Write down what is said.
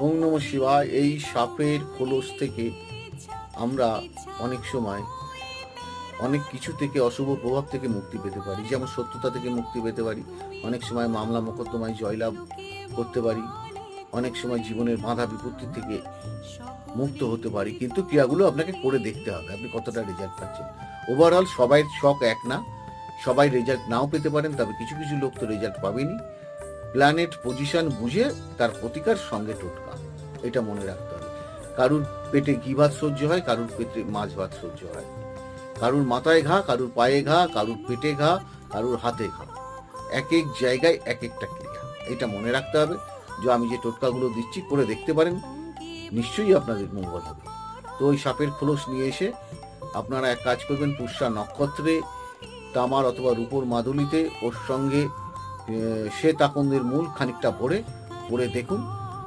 ওম নম শিবায়। এই সাপের খোলস থেকে আমরা অনেক সময় অনেক কিছু থেকে অশুভ প্রভাব থেকে মুক্তি পেতে পারি। যেমন সত্যতা থেকে মুক্তি পেতে পারি। অনেক সময় মামলা, মোকদ্দমায় জয়লাভ করতে পারি। অনেক সময় জীবনের বাধা বিপত্তি থেকে মুক্ত হতে পারি। কিন্তু ক্রিয়াগুলো আপনাকে করে দেখতে হবে। আপনি কতটা রেজাল্ট পাচ্ছেন। ওভারঅল সবাই শখ এক না। সবাই রেজাল্ট নাও পেতে পারেন, তবে কিছু কিছু লোক তো রেজাল্ট পাবেনি প্ল্যানেট পজিশন বুঝে তার প্রতিকার সঙ্গে টোটকা। এটা মনে রাখতে হবে। কারুর পেটে ঘি ভাত সহ্য হয়, কারুর পেটে মাছ ভাত সহ্য হয়। কারুর মাথায় ঘা, কারুর পায়ে ঘা, কারুর পেটে ঘা, কারুর হাতে ঘা। এক এক জায়গায় এক একটা ক্রিয়া। এটা মনে রাখতে হবে। যে আমি যে টোটকাগুলো দিচ্ছি, করে দেখতে পারেন। নিশ্চয়ই আপনাদের মঙ্গল হবে। তো ওই সাপের খোলস নিয়ে এসে আপনারা এক কাজ করবেন, পুষ্যা নক্ষত্রে, তামার অথবা রূপোর মাদুলিতে ওর সঙ্গে শ্বেত আকন্দের মূল খানিকটা ভরে পরে দেখুন।